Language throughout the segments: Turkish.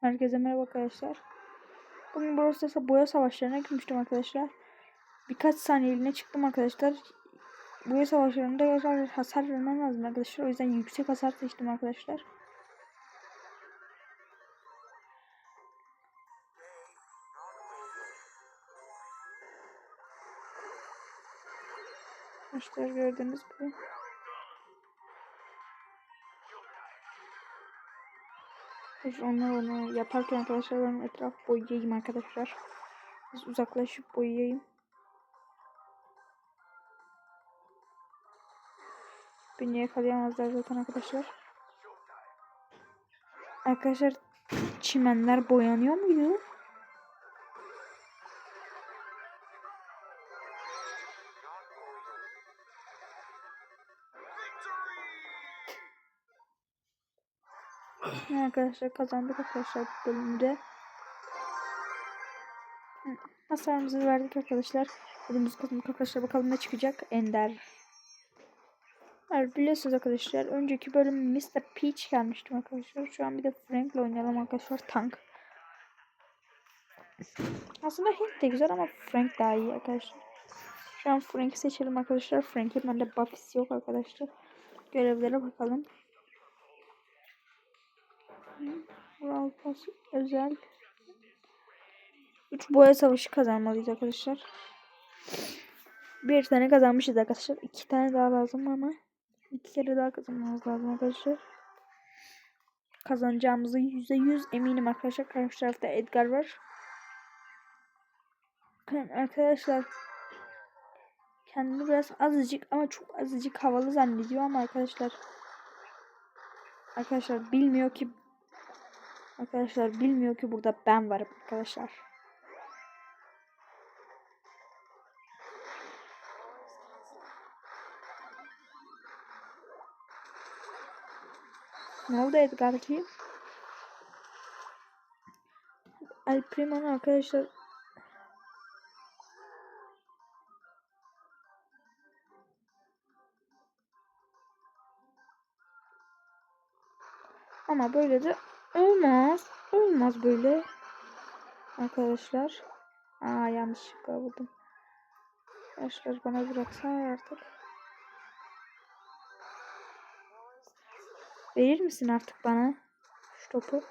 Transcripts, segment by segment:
Herkese merhaba arkadaşlar. Bugün ise boya savaşlarına girmiştim arkadaşlar. Birkaç saniyeliğine çıktım arkadaşlar. Boya savaşlarında hasar vermem lazım arkadaşlar. O yüzden yüksek hasar seçtim arkadaşlar. İşte gördüğünüz gibi. Biz onu onu yaparken arkadaşlar ben etraf boyayayım arkadaşlar. Biz uzaklaşıp boyayayım. Beni yakalayamazlar zaten arkadaşlar. Arkadaşlar çimenler boyanıyor muydu? Arkadaşlar kazandık arkadaşlar bu bölümde. Hasarımızı verdik arkadaşlar. Elimizde kazandık arkadaşlar. Bakalım ne çıkacak. Ender. Evet, biliyorsunuz arkadaşlar. Önceki bölüm Mr. Peach gelmiştim arkadaşlar. Şu an bir de Frank'le oynayalım arkadaşlar. Tank. Aslında Hint de güzel ama Frank daha iyi arkadaşlar. Şu an Frank'i seçelim arkadaşlar. Frank'in bende buff'isi yok arkadaşlar. Görevlere bakalım. Pass özel. 3 boya savaşı kazanmalıyız arkadaşlar. Bir tane kazanmışız arkadaşlar. iki tane daha lazım ama iki kere daha kazanmamız lazım arkadaşlar. Kazanacağımızı yüzde yüz eminim arkadaşlar. Karşı tarafta Edgar var. Arkadaşlar kendini biraz azıcık ama çok azıcık havalı zannediyor ama arkadaşlar arkadaşlar bilmiyor ki Arkadaşlar bilmiyor ki burada ben varım arkadaşlar. Ne oldu Edgar ki? El Primo'nun arkadaşlar Ama böyle de olmaz. Olmaz böyle. Arkadaşlar. Aa yanlışlıkla vurdum. Arkadaşlar bana bıraksan artık. Verir misin artık bana şu topu?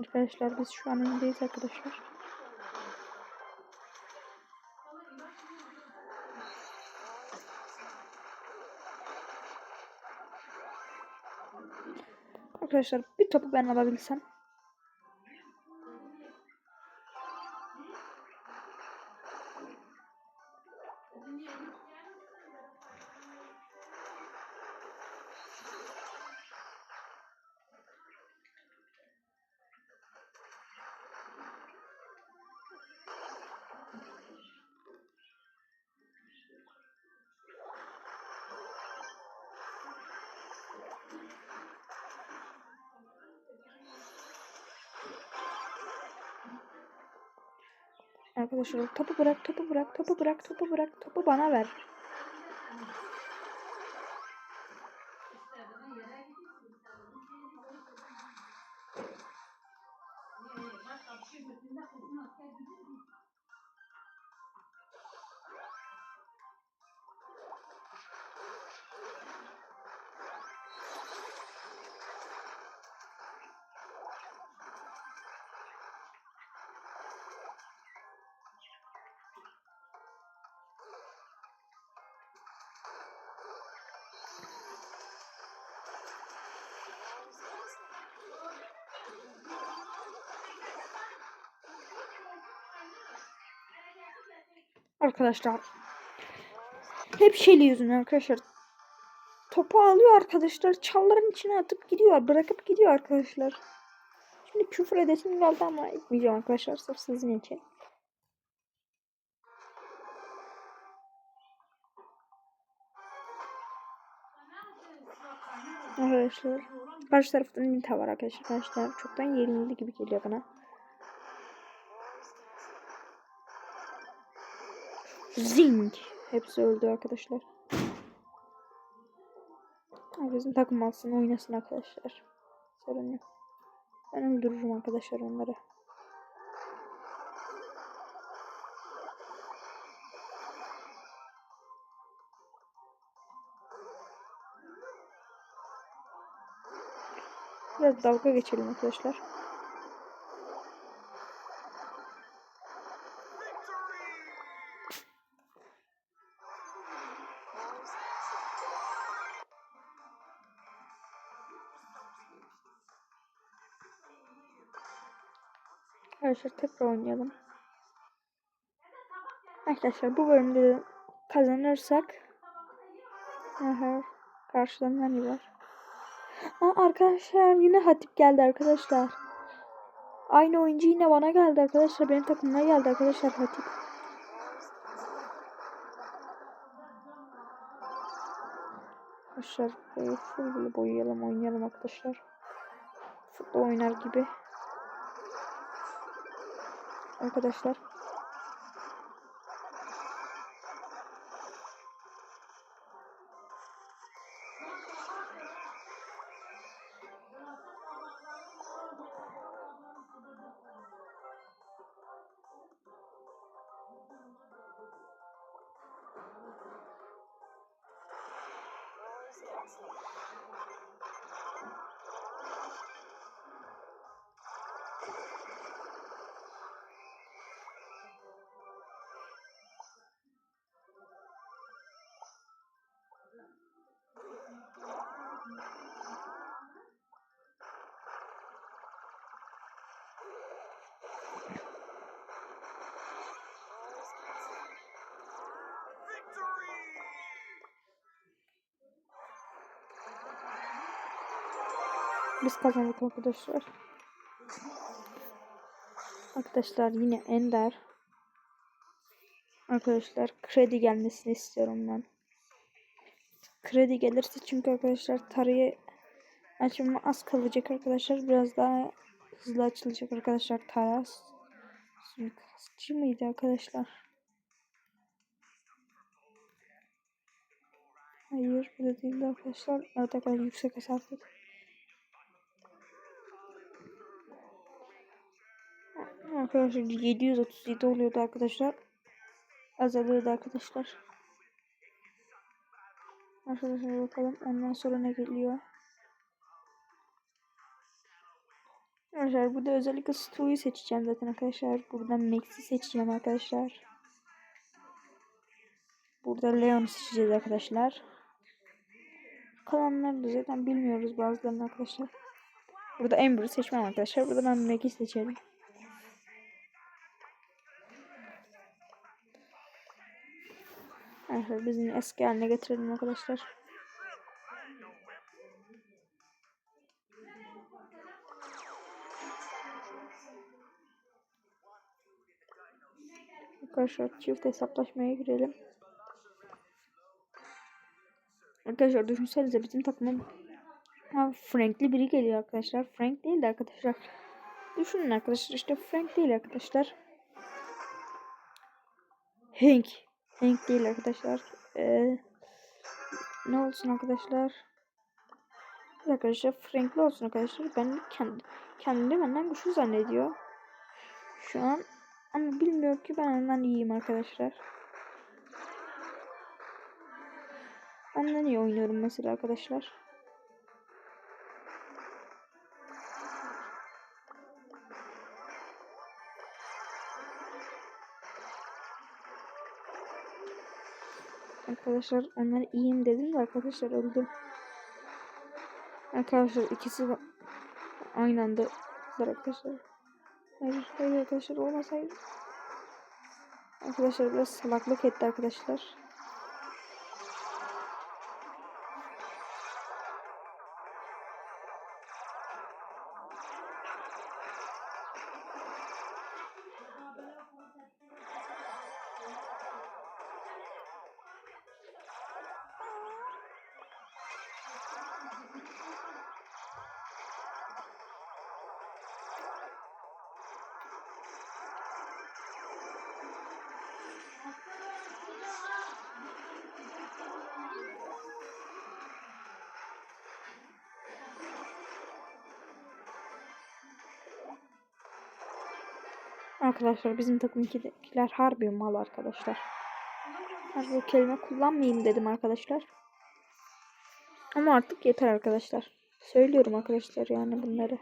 Arkadaşlar biz şu an öndeyiz arkadaşlar. Arkadaşlar bir topu ben alabilsem. Arkadaşlar topu bırak, topu bırak, topu bırak, topu bırak, topu bana ver. Arkadaşlar. Hep Shelly yüzünden arkadaşlar. topu alıyor arkadaşlar. Çalların içine atıp gidiyor. Bırakıp gidiyor arkadaşlar. Şimdi küfür edesim geldi ama etmeyeceğim arkadaşlar. Sırf sizin için. Arkadaşlar. Karşı tarafta Nita var arkadaşlar. Karşı çoktan yenildi gibi geliyor bana. Zing. Hepsi öldü arkadaşlar. Bizim takım alsın oynasın arkadaşlar. Sorun yok. Ben öldürürüm arkadaşlar onları. Biraz dalga geçelim arkadaşlar. Arkadaşlar tekrar oynayalım. Arkadaşlar bu bölümde de kazanırsak Aha, karşıdan hani var. Aa, arkadaşlar yine Hatip geldi arkadaşlar. Aynı oyuncu yine bana geldi arkadaşlar. Benim takımıma geldi arkadaşlar Hatip. Arkadaşlar böyle full boyayalım oynayalım arkadaşlar. Futbol oynar gibi. Arkadaşlar. Biz kazandık arkadaşlar. Arkadaşlar yine Ender. Arkadaşlar kredi gelmesini istiyorum ben. Kredi gelirse çünkü arkadaşlar tarayı açılma az kalacak arkadaşlar. Biraz daha hızlı açılacak arkadaşlar taras. Suikastçı mıydı arkadaşlar? Hayır bu da değildi arkadaşlar. Evet arkadaşlar yüksek hesaplık. Arkadaşlar 737 oluyordu arkadaşlar. Azalıyordu arkadaşlar. Arkadaşlar bakalım ondan sonra ne geliyor. Arkadaşlar burada özellikle Stu'yu seçeceğim zaten arkadaşlar. Buradan Max'i seçeceğim arkadaşlar. Burada Leon'u seçeceğiz arkadaşlar. Kalanları da zaten bilmiyoruz bazılarını arkadaşlar. Burada Amber'ı seçmem arkadaşlar. Burada ben Max'i seçerim. Arkadaşlar bizim eski haline getirelim arkadaşlar. Arkadaşlar çift hesaplaşmaya girelim. Arkadaşlar düşünsenize bizim takımın Frank'li biri geliyor arkadaşlar. Frank değil de arkadaşlar. Düşünün arkadaşlar işte Frank değil arkadaşlar. Hank. Hank değil arkadaşlar. Ee, ne olsun arkadaşlar? Arkadaşlar Frank'li olsun arkadaşlar. Ben kendi kendini benden güçlü zannediyor. Şu an ama bilmiyor ki ben ondan iyiyim arkadaşlar. Ondan iyi oynuyorum mesela arkadaşlar. Arkadaşlar onlar iyiyim dedim de arkadaşlar öldü. Arkadaşlar ikisi aynı anda arkadaşlar. Hayır, hayır arkadaşlar olmasaydı. Arkadaşlar biraz salaklık etti arkadaşlar. Arkadaşlar bizim takımdakiler harbi mal arkadaşlar. Ben bu kelime kullanmayayım dedim arkadaşlar. Ama artık yeter arkadaşlar. Söylüyorum arkadaşlar yani bunları.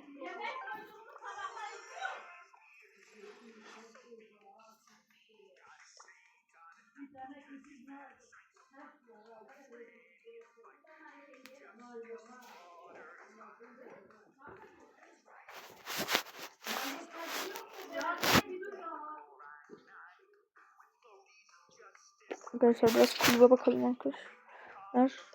Arkadaşlar biraz kulübe bakalım arkadaşlar.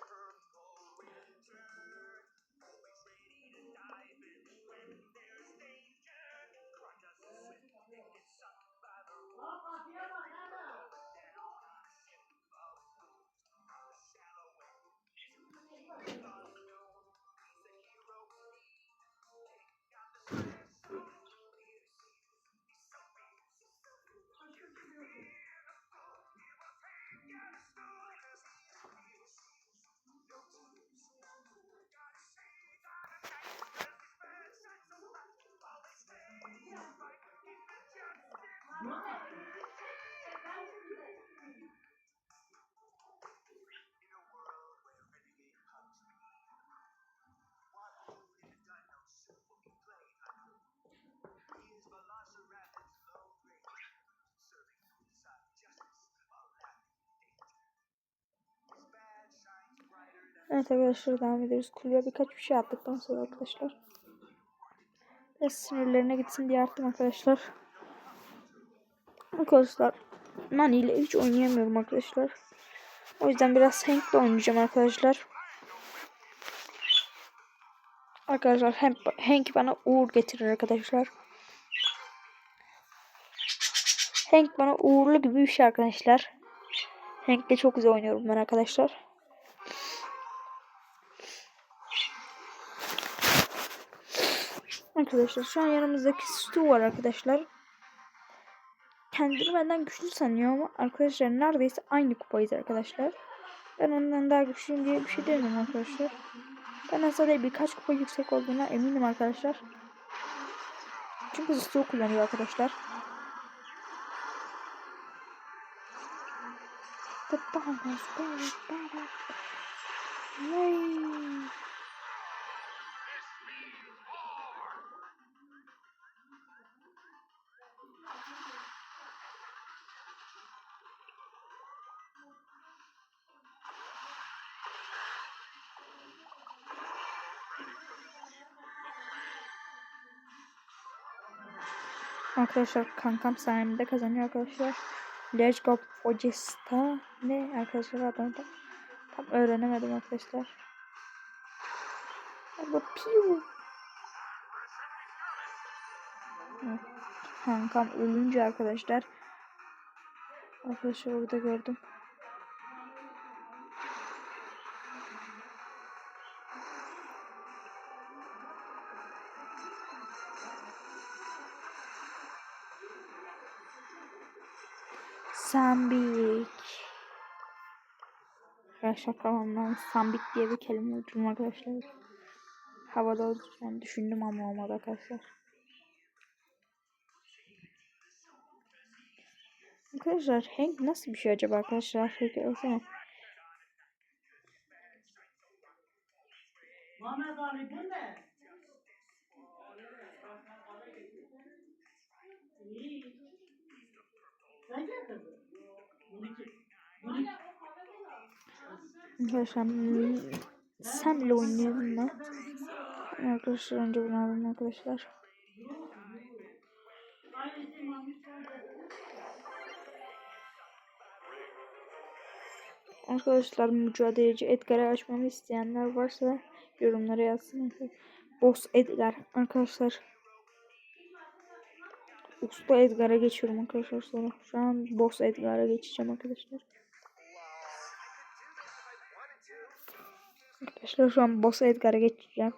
Evet arkadaşlar devam ediyoruz. Kulübe birkaç bir şey attıktan sonra arkadaşlar. Biraz sinirlerine gitsin diye attım arkadaşlar. Arkadaşlar Nani ile hiç oynayamıyorum arkadaşlar. O yüzden biraz Hank'le oynayacağım arkadaşlar. Arkadaşlar Hank, Hank bana uğur getirir arkadaşlar. Hank bana uğurlu gibi bir şey arkadaşlar. Hank'le çok güzel oynuyorum ben arkadaşlar. Arkadaşlar şu an yanımızdaki Stu var arkadaşlar. Kendini benden güçlü sanıyor ama arkadaşlar neredeyse aynı kupayız arkadaşlar. Ben ondan daha güçlüyüm diye bir şey demiyorum arkadaşlar. Ben aslında birkaç kupa yüksek olduğuna eminim arkadaşlar. Çünkü Stu kullanıyor arkadaşlar. The bomb is Arkadaşlar kankam sayemde kazanıyor arkadaşlar. Let's go Fojista ne arkadaşlar adını tam, tam öğrenemedim arkadaşlar. Ama piu. Kankam ölünce arkadaşlar. Arkadaşlar orada gördüm. Arkadaşlar kafamdan sambik diye bir kelime uydurdum arkadaşlar. Havada yani düşündüm ama olmadı arkadaşlar. Arkadaşlar Hank nasıl bir şey acaba arkadaşlar? Peki olsana. Mehmet Ali ne? Sen getirdin. Bunu ki. Arkadaşlar hmm, Sam'le oynayalım mı? Arkadaşlar önce bunu alalım arkadaşlar. Arkadaşlar mücadeleci Edgar'ı açmamı isteyenler varsa yorumlara yazsın. Boss Edgar arkadaşlar. Usta Edgar'a geçiyorum arkadaşlar sonra. Şu an Boss Edgar'a geçeceğim arkadaşlar. Arkadaşlar şu an Boss Edgar'a geçeceğim.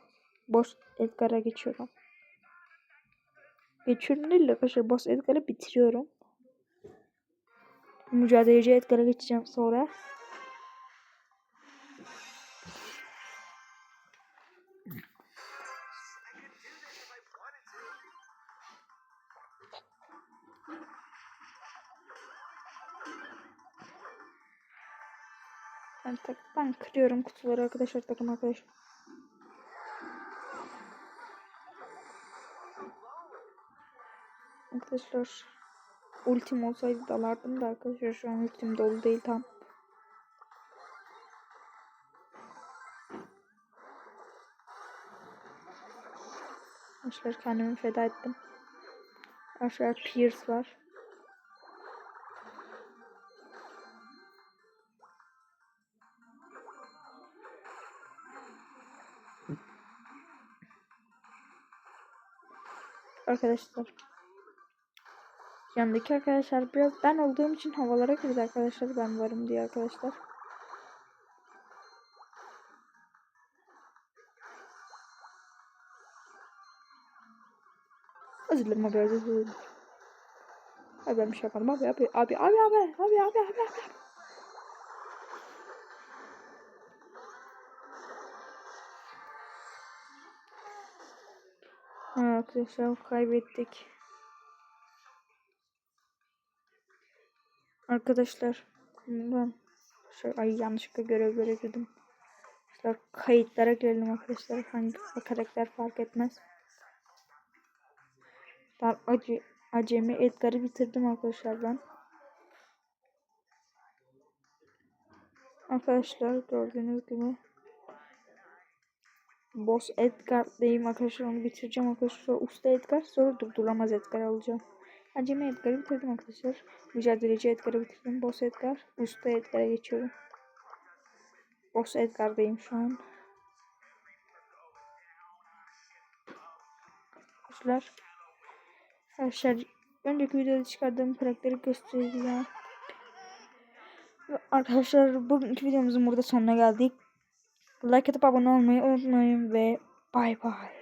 Boss Edgar'a geçiyorum. Geçiyorum değil de arkadaşlar Boss Edgar'ı bitiriyorum. Mücadeleci Edgar'a geçeceğim sonra. Ben, ben kırıyorum kutuları arkadaşlar takım arkadaşlar. Arkadaşlar ultim olsaydı dalardım da arkadaşlar şu an ultim dolu değil tam. Arkadaşlar kendimi feda ettim. Arkadaşlar Pierce var. Arkadaşlar. Yanındaki arkadaşlar biraz ben olduğum için havalara girdi arkadaşlar ben varım diye arkadaşlar. Özür dilerim abi özür dilerim. Abi ben bir şey yapmadım abi abi abi abi abi abi abi abi abi. Arkadaşlar kaybettik. Arkadaşlar ben şey, ay yanlışlıkla görev göre girdim. Arkadaşlar kayıtlara girelim arkadaşlar. Hangi karakter fark etmez. Ben acı, acemi Edgar'ı bitirdim arkadaşlar ben. Arkadaşlar gördüğünüz gibi Boss Edgar'dayım arkadaşlar onu bitireceğim arkadaşlar. Usta Edgar sonra durduramaz Edgar alacağım. Acemi Edgar'ı bitirdim arkadaşlar. Mücadeleci Edgar'ı bitirdim. Boss Edgar. Usta Edgar'a geçiyorum. Boss Edgar'dayım şu an. Arkadaşlar. Arkadaşlar önceki videoda çıkardığım karakteri göstereceğim. Arkadaşlar bugünkü videomuzun burada sonuna geldik. Like atıp abone olmayı unutmayın ve bay bay.